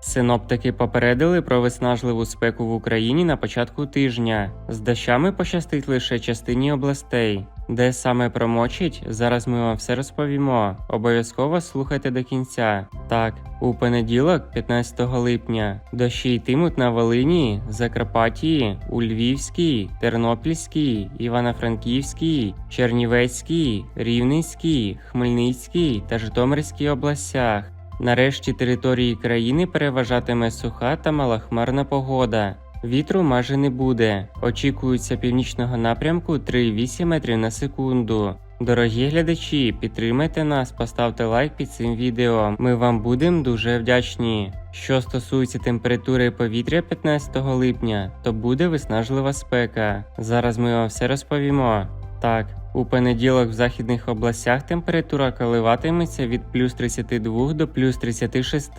Синоптики попередили про виснажливу спеку в Україні на початку тижня. З дощами пощастить лише частині областей. Де саме промочить, зараз ми вам все розповімо. Обов'язково слухайте до кінця. Так, у понеділок, 15 липня, дощі йтимуть на Волині, Закарпаттії, у Львівській, Тернопільській, Івано-Франківській, Чернівецькій, Рівненській, Хмельницькій та Житомирській областях. Нарешті території країни переважатиме суха та малохмарна погода. Вітру майже не буде. Очікується північного напрямку 3,8 метрів на секунду. Дорогі глядачі, підтримайте нас, поставте лайк під цим відео. Ми вам будемо дуже вдячні. Що стосується температури повітря 15 липня, то буде виснажлива спека. Зараз ми вам все розповімо. Так, у понеділок в західних областях температура коливатиметься від плюс 32 до плюс 36,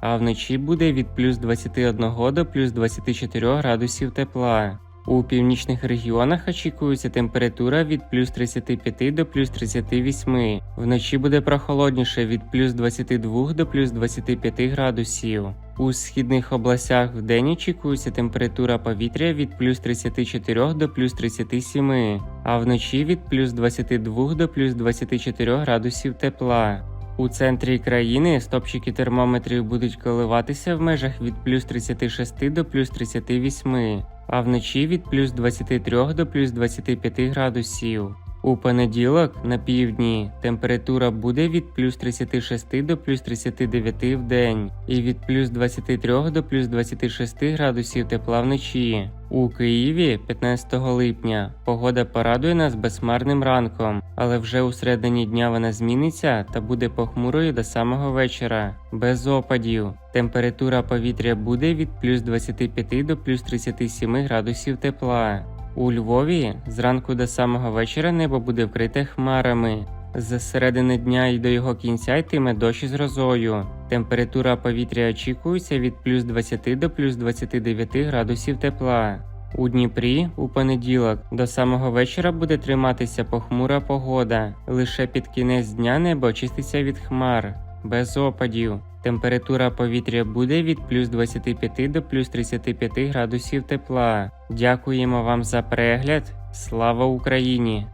а вночі буде від плюс 21 до плюс 24 градусів тепла. У північних регіонах очікується температура від плюс 35 до плюс 38. Вночі буде прохолодніше від плюс 22 до плюс 25 градусів. У східних областях вдень очікується температура повітря від плюс 34 до плюс 37, а вночі від плюс 22 до плюс 24 градусів тепла. У центрі країни стопчики термометрів будуть коливатися в межах від плюс 36 до плюс 38, а вночі від плюс 23 до плюс 25 градусів. У понеділок на півдні температура буде від плюс 36 до плюс 39 в день і від плюс 23 до плюс 26 градусів тепла вночі. У Києві 15 липня погода порадує нас безхмарним ранком, але вже у середині дня вона зміниться та буде похмурою до самого вечора, без опадів. Температура повітря буде від плюс 25 до плюс 37 градусів тепла. У Львові зранку до самого вечора небо буде вкрите хмарами. З середини дня і до його кінця йтиме дощ із грозою. Температура повітря очікується від плюс 20 до плюс 29 градусів тепла. У Дніпрі у понеділок до самого вечора буде триматися похмура погода. Лише під кінець дня небо очиститься від хмар, без опадів. Температура повітря буде від плюс 25 до плюс 35 градусів тепла. Дякуємо вам за перегляд. Слава Україні!